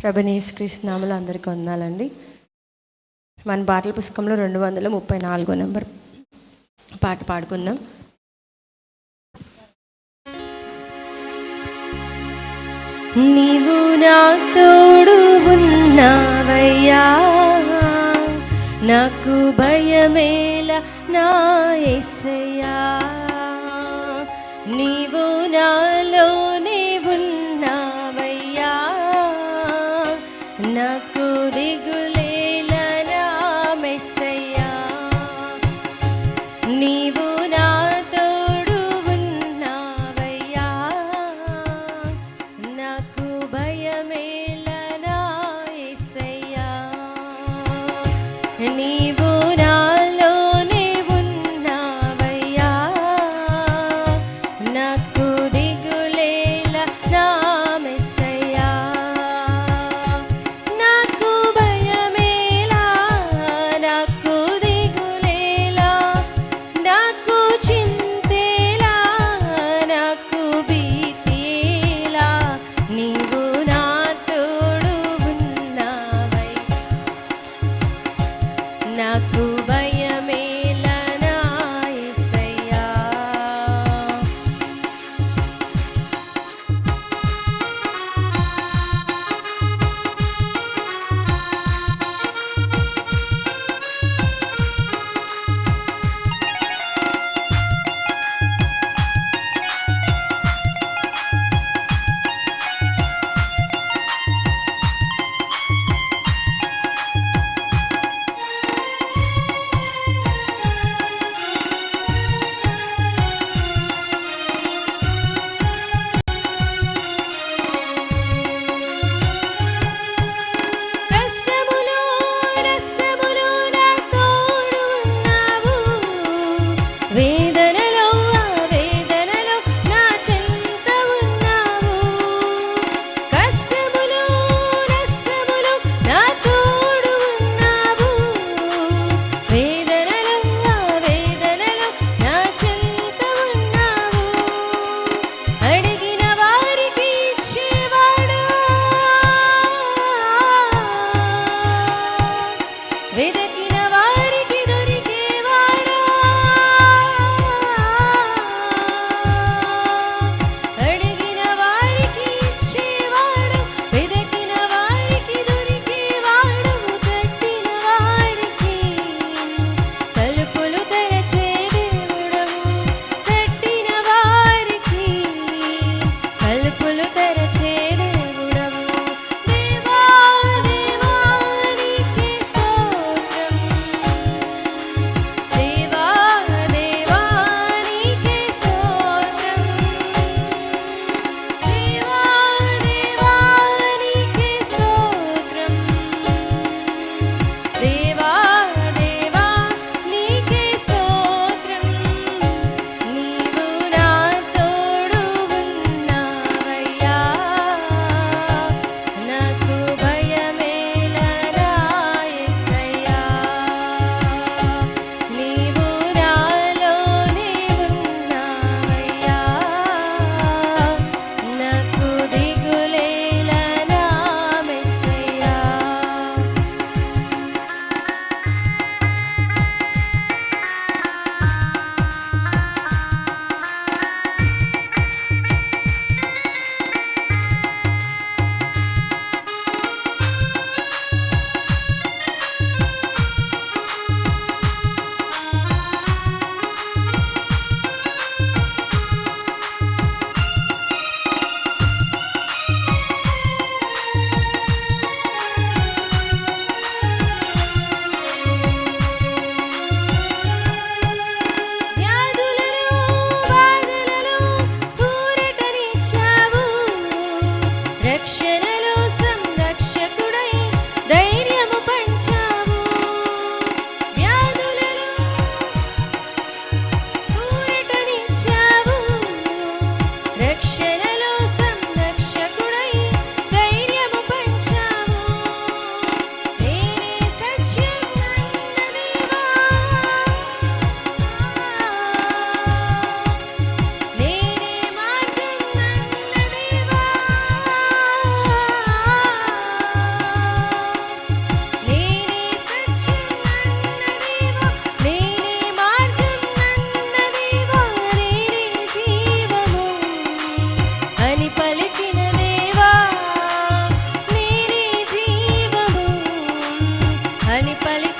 ప్రభనేశ్వరిస్నాములు అందరికీ వందాలండి మన పాటల పుస్తకంలో రెండు వందల ముప్పై నాలుగో నెంబర్ పాట పాడుకుందాం. నీవు నా తోడు ఉన్నావయ్యా నాకు భయమేలా నా ఎసయ్యా నీవు నీవు నా తోడు ఉన్నావయ్యా. నాకు భయమేలనా నీవు Ve ప్రతిఫలి